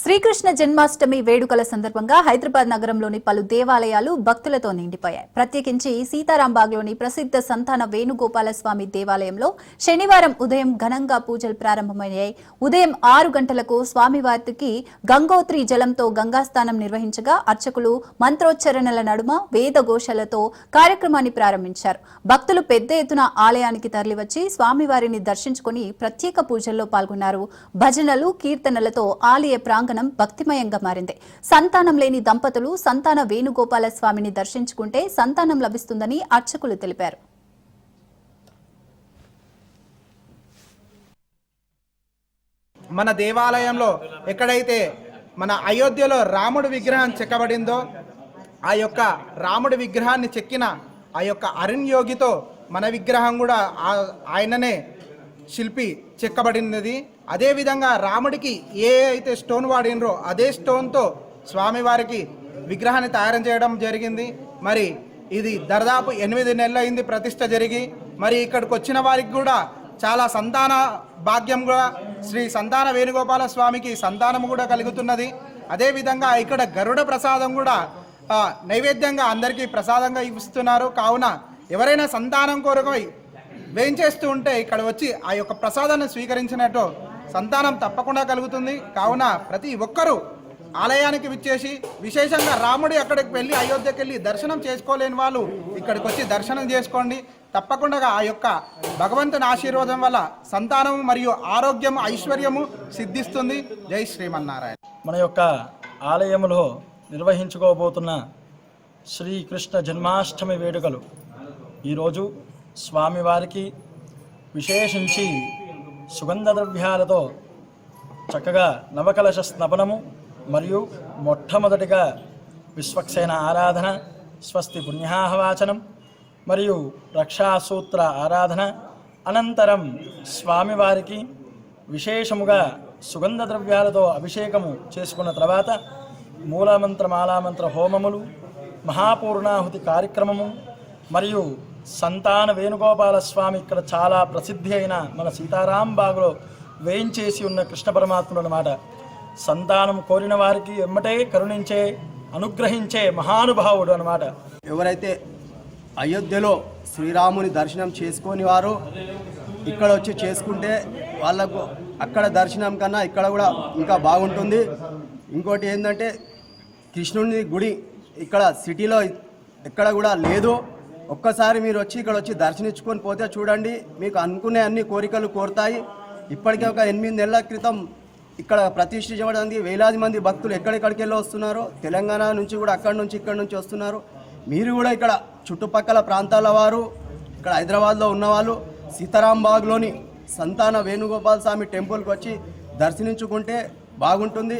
శ్రీకృష్ణ జన్మాష్టమి వేడుకల సందర్భంగా హైదరాబాద్ నగరంలోని పలు దేవాలయాలు భక్తులతో నిండిపోయాయి. ప్రత్యేకించి సీతారాంబాగ్లోని ప్రసిద్ధ సంతాన వేణుగోపాల స్వామి దేవాలయంలో శనివారం ఉదయం ఘనంగా పూజలు ప్రారంభమయ్యాయి. ఉదయం ఆరు గంటలకు స్వామివారికి గంగోత్రి జలంతో గంగాస్నానం నిర్వహించగా అర్చకులు మంత్రోచ్చరణల నడుమ వేద ఘోషలతో కార్యక్రమాన్ని ప్రారంభించారు. భక్తులు పెద్ద ఎత్తున ఆలయానికి తరలివచ్చి స్వామివారిని దర్శించుకుని ప్రత్యేక పూజల్లో పాల్గొన్నారు. భజనలు కీర్తనలతో ఆలయ ప్రాంగణం భక్తిమయంగా మారింది. సంతానం లేని దంపతులు సంతాన వేణుగోపాల స్వామిని దర్శించుకుంటే సంతానం లభిస్తుందని అర్చకులు తెలిపారు. మన దేవాలయంలో ఎక్కడైతే మన అయోధ్యలో రాముడి విగ్రహం చెక్కబడిందో ఆ యొక్క రాముడి విగ్రహాన్ని చెక్కిన ఆ యొక్క అరుణ్ యోగితో మన విగ్రహం కూడా ఆయననే శిల్పి చెక్కబడినది. అదేవిధంగా రాముడికి ఏ అయితే స్టోన్ వాడినరో అదే స్టోన్తో స్వామివారికి విగ్రహాన్ని తయారు చేయడం జరిగింది. మరి ఇది దాదాపు ఎనిమిది నెలలు అయింది ప్రతిష్ట జరిగి మరి ఇక్కడికి వచ్చిన వారికి కూడా చాలా సంతాన భాగ్యం కూడా శ్రీ సంతాన వేణుగోపాల స్వామికి సంతానం కూడా కలుగుతున్నది. అదేవిధంగా ఇక్కడ గరుడ ప్రసాదం కూడా నైవేద్యంగా అందరికీ ప్రసాదంగా ఇస్తున్నారు. కావున ఎవరైనా సంతానం కొరకు వేయించేస్తూ ఉంటే ఇక్కడ వచ్చి ఆ యొక్క ప్రసాదాన్ని స్వీకరించినట్టు సంతానం తప్పకుండా కలుగుతుంది. కావున ప్రతి ఒక్కరూ ఆలయానికి విచ్చేసి విశేషంగా రాముడి అక్కడికి వెళ్ళి అయోధ్యకి వెళ్ళి దర్శనం చేసుకోలేని వాళ్ళు ఇక్కడికి వచ్చి దర్శనం చేసుకోండి. తప్పకుండా ఆ యొక్క భగవంతుని ఆశీర్వాదం వల్ల సంతానం మరియు ఆరోగ్యం ఐశ్వర్యము సిద్ధిస్తుంది. జై శ్రీమన్నారాయణ. మన యొక్క ఆలయములో నిర్వహించుకోబోతున్న శ్రీకృష్ణ జన్మాష్టమి వేడుకలు ఈరోజు స్వామివారికి విశేషించి సుగంధ ద్రవ్యాలతో చక్కగా నవకలశ స్నపనము మరియు మొట్టమొదటిగా విశ్వక్సేన ఆరాధన స్వస్తి పుణ్యాహవాచనం మరియు రక్షాసూత్ర ఆరాధన అనంతరం స్వామివారికి విశేషముగా సుగంధ ద్రవ్యాలతో అభిషేకము చేసుకున్న తర్వాత మూలమంత్ర మాలామంత్ర హోమములు మహాపూర్ణాహుతి కార్యక్రమము మరియు సంతాన వేణుగోపాల స్వామి ఇక్కడ చాలా ప్రసిద్ధి అయిన మన సీతారాం బాగులో వేయించేసి ఉన్న కృష్ణ పరమాత్ముడు అనమాట సంతానం కోరిన వారికి ఎమ్మటే కరుణించే అనుగ్రహించే మహానుభావుడు అనమాట ఎవరైతే అయోధ్యలో శ్రీరాముని దర్శనం చేసుకొని వారు ఇక్కడ వచ్చి చేసుకుంటే వాళ్ళకు అక్కడ దర్శనం కన్నా ఇక్కడ కూడా ఇంకా బాగుంటుంది. ఇంకోటి ఏంటంటే కృష్ణుని గుడి ఇక్కడ సిటీలో ఎక్కడ కూడా లేదు. ఒక్కసారి మీరు వచ్చి ఇక్కడ వచ్చి దర్శనించుకొని పోతే చూడండి మీకు అనుకునే అన్ని కోరికలు కోరుతాయి. ఇప్పటికే ఒక ఎనిమిది నెలల క్రితం ఇక్కడ ప్రతిష్ఠించబడింది వేలాది మంది భక్తులు ఎక్కడెక్కడికి వెళ్ళి వస్తున్నారు తెలంగాణ నుంచి కూడా అక్కడి నుంచి ఇక్కడి నుంచి వస్తున్నారు. మీరు కూడా ఇక్కడ చుట్టుపక్కల ప్రాంతాల వారు ఇక్కడ హైదరాబాద్లో ఉన్నవాళ్ళు సీతారాంబాగ్లోని సంతాన వేణుగోపాల్ స్వామి టెంపుల్కి వచ్చి దర్శనించుకుంటే బాగుంటుంది.